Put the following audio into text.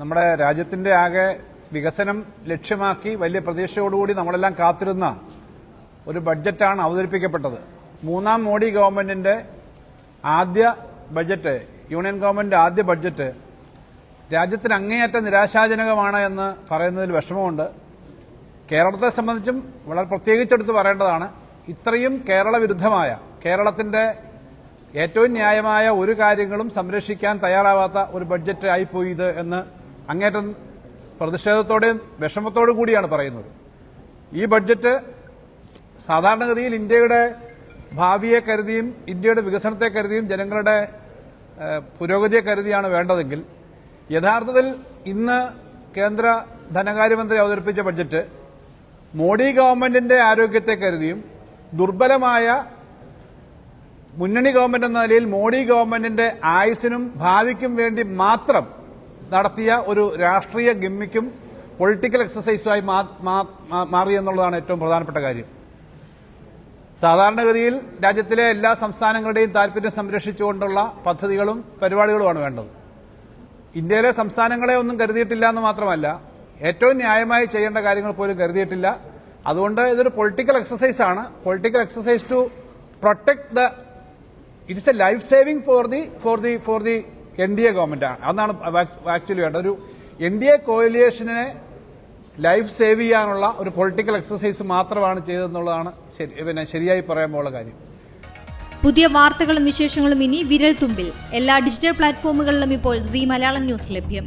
നമ്മുടെ രാജ്യത്തിന്റെ ആകെ വികസനം ലക്ഷ്യമാക്കി വലിയ പ്രതീക്ഷയോടുകൂടി നമ്മളെല്ലാം കാത്തിരുന്ന ഒരു ബഡ്ജറ്റാണ് അവതരിപ്പിക്കപ്പെട്ടത്. മൂന്നാം മോഡി ഗവൺമെന്റിന്റെ ആദ്യ ബഡ്ജറ്റ് യൂണിയൻ ഗവൺമെന്റിന്റെ ആദ്യ ബഡ്ജറ്റ് രാജ്യത്തിന് അങ്ങേയറ്റം നിരാശാജനകമാണ് എന്ന് പറയുന്നതിൽ വിഷമമുണ്ട്. കേരളത്തെ സംബന്ധിച്ചും വളരെ പ്രത്യേകിച്ചെടുത്ത് പറയേണ്ടതാണ് ഇത്രയും കേരള വിരുദ്ധമായ കേരളത്തിന്റെ ഏറ്റവും ന്യായമായ ഒരു കാര്യങ്ങളും സംരക്ഷിക്കാൻ തയ്യാറാവാത്ത ഒരു ബഡ്ജറ്റ് ആയിപ്പോയി ഇത് എന്ന് അങ്ങേറ്റം പ്രതിഷേധത്തോടെയും വിഷമത്തോടു കൂടിയാണ് പറയുന്നത്. ഈ ബഡ്ജറ്റ് സാധാരണഗതിയിൽ ഇന്ത്യയുടെ ഭാവിയെ കരുതിയും ഇന്ത്യയുടെ വികസനത്തെ കരുതിയും ജനങ്ങളുടെ പുരോഗതിയെ കരുതിയാണ് വേണ്ടതെങ്കിൽ യഥാർത്ഥത്തിൽ ഇന്ന് കേന്ദ്ര ധനകാര്യമന്ത്രി അവതരിപ്പിച്ച ബഡ്ജറ്റ് മോഡി ഗവൺമെന്റിന്റെ ആരോഗ്യത്തെ കരുതിയും ദുർബലമായ മുന്നണി ഗവൺമെന്റ് എന്ന നിലയിൽ മോഡി ഗവൺമെന്റിന്റെ ആയുസിനും ഭാവിക്കും വേണ്ടി മാത്രം നടത്തിയ ഒരു രാഷ്ട്രീയ ഗിമ്മിക്കും പൊളിറ്റിക്കൽ എക്സസൈസുമായി മാറി എന്നുള്ളതാണ് ഏറ്റവും പ്രധാനപ്പെട്ട കാര്യം. സാധാരണഗതിയിൽ രാജ്യത്തിലെ എല്ലാ സംസ്ഥാനങ്ങളുടെയും താല്പര്യം സംരക്ഷിച്ചുകൊണ്ടുള്ള പദ്ധതികളും പരിപാടികളുമാണ് വേണ്ടത്. ഇന്ത്യയിലെ സംസ്ഥാനങ്ങളെ ഒന്നും കരുതിയിട്ടില്ല എന്ന് മാത്രമല്ല ഏറ്റവും ന്യായമായി ചെയ്യേണ്ട കാര്യങ്ങൾ പോലും കരുതിയിട്ടില്ല. അതുകൊണ്ട് ഇതൊരു പൊളിറ്റിക്കൽ എക്സസൈസ് ആണ്. Political exercise to protect the it's a life saving for the for the for the N D A government ആണ് അതാണ് ആക്ച്വലി വേണ്ടത്. ഒരു എൻ ഡി എ കോയിലിയേഷനെ ലൈഫ് സേവ് ചെയ്യാനുള്ള ഒരു പൊളിറ്റിക്കൽ എക്സസൈസ് മാത്രമാണ് ചെയ്തതെന്നുള്ളതാണ് പിന്നെ ശരിയായി പറയാൻ കാര്യം. പുതിയ വാർത്തകളും വിശേഷങ്ങളും ഇനി വിരൽ തുമ്പിൽ എല്ലാ ഡിജിറ്റൽ പ്ലാറ്റ്ഫോമുകളിലും ഇപ്പോൾ സി മലയാളം ന്യൂസ് ലഭ്യം.